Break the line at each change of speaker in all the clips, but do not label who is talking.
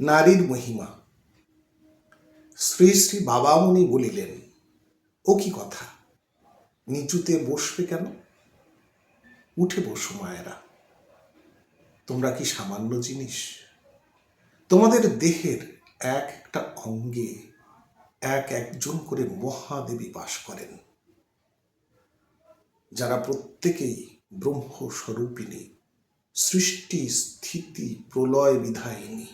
নারীর মহিমা। শ্রী শ্রী বাবামণি বলিলেন, ও কি কথা? নিচুতে বসবে কেন? উঠে বসো মায়েরা। তোমরা কি সামান্য জিনিস? তোমাদের দেহের এক একটা অঙ্গে এক একজন করে মহাদেবী বাস করেন। যারা প্রত্যেকেই ব্রহ্মস্বরূপিণী, সৃষ্টি, স্থিতি, প্রলয় বিধায়িনী।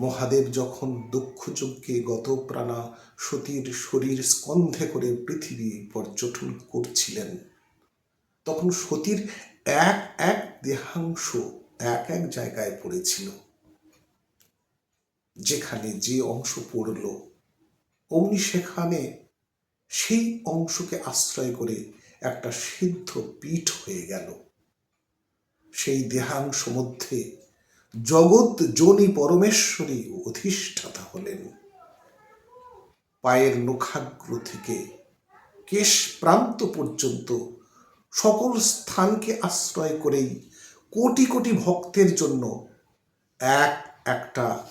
মহাদেব যখন দুঃখযজ্ঞে গত প্রাণা সতীর শরীর স্কন্ধে করে পৃথিবী পর্যটন করছিলেন, তখন সতীর এক এক দেহাংশ এক এক জায়গায় পড়েছিল, যেখানে যে অংশ পড়ল, অমনি সেখানে সেই অংশকে আশ্রয় করে একটা সিদ্ধ পীঠ হয়ে গেল। সেই দেহাংশ মধ্যে জগৎ জনি পরমেশ্বরী অধিষ্ঠাতা হলেন। পায়ের নখাগ্র থেকে কেশ প্রান্ত পর্যন্ত সকল স্থানকে আশ্রয় করেই কোটি কোটি ভক্তের জন্য এক একটা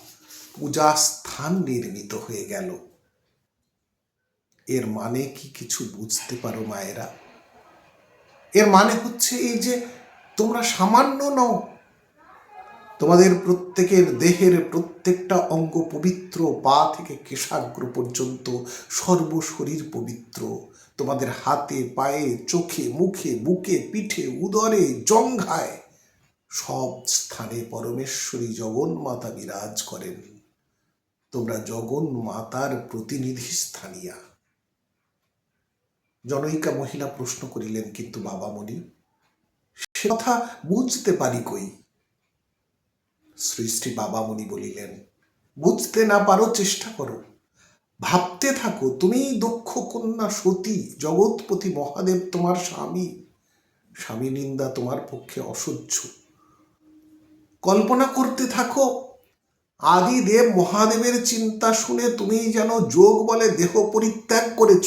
পূজা স্থান নির্মিত হয়ে গেল। এর মানে কি কিছু বুঝতে পারো মায়েরা? এর মানে হচ্ছে এই যে তোমরা সামান্য নও তোমাদের প্রত্যেকের দেহের প্রত্যেকটা অঙ্গ পবিত্র, পা থেকে কেশাগ্র পর্যন্ত সর্বশরীর পবিত্র। তোমাদের হাতে, পায়ে, চোখে, মুখে, বুকে, পিঠে, উদরে, জঙ্ঘায় সব স্থানে পরমেশ্বরী জগন্মাতা বিরাজ করেন। তোমরা জগন্মাতার প্রতিনিধি স্থানীয়া। জনৈকা মহিলা প্রশ্ন করিলেন, কিন্তু বাবা মনি সে কথা বুঝতে পারি কই? শ্রী শ্রী বাবামণি বলিলেন, বুঝতে না পারো চেষ্টা করো। ভাবতে থাকো তুমি দক্ষ কন্যা সতী, জগৎপতি মহাদেব তোমার স্বামী। স্বামী নিন্দা তোমার পক্ষে অসহ্য। কল্পনা করতে থাকো আদি দেব মহাদেবের চিন্তা শুনে তুমি যেন যোগ বলে দেহ পরিত্যাগ করেছ।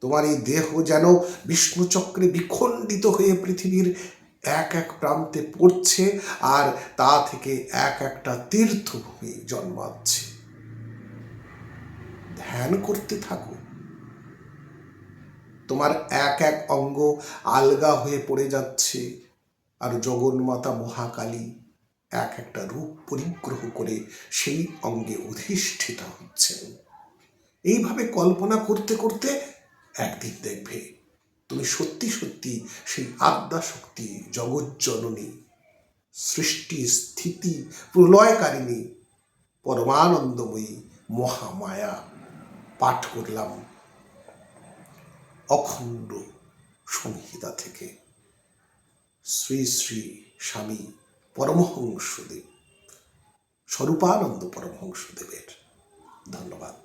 তোমার এই দেহ যেন বিষ্ণুচক্রে বিখণ্ডিত হয়ে পৃথিবীর এক এক প্রান্তে পড়ছে আর তা থেকে এক একটা তীর্থভূমি জন্মাচ্ছে। ধ্যান করতে থাকো। তোমার এক এক অঙ্গ আলগা হয়ে পড়ে যাচ্ছে আর জগন্মাতা মহাকালী এক একটা রূপ পরিগ্রহ করে সেই অঙ্গে অধিষ্ঠিতা হচ্ছেন। এইভাবে কল্পনা করতে করতে একদিন দেখবে তুমি সত্যি সত্যি সেই আদ্যা শক্তি জগজ্জননী সৃষ্টি স্থিতি প্রলয়কারিণী, পরমানন্দময়ী মহামায়া পাঠ করলাম অখণ্ড সংহিতা থেকে। শ্রী শ্রী স্বামী পরমহংসদেব, স্বরূপানন্দ পরমহংসদেবের ধন্যবাদ।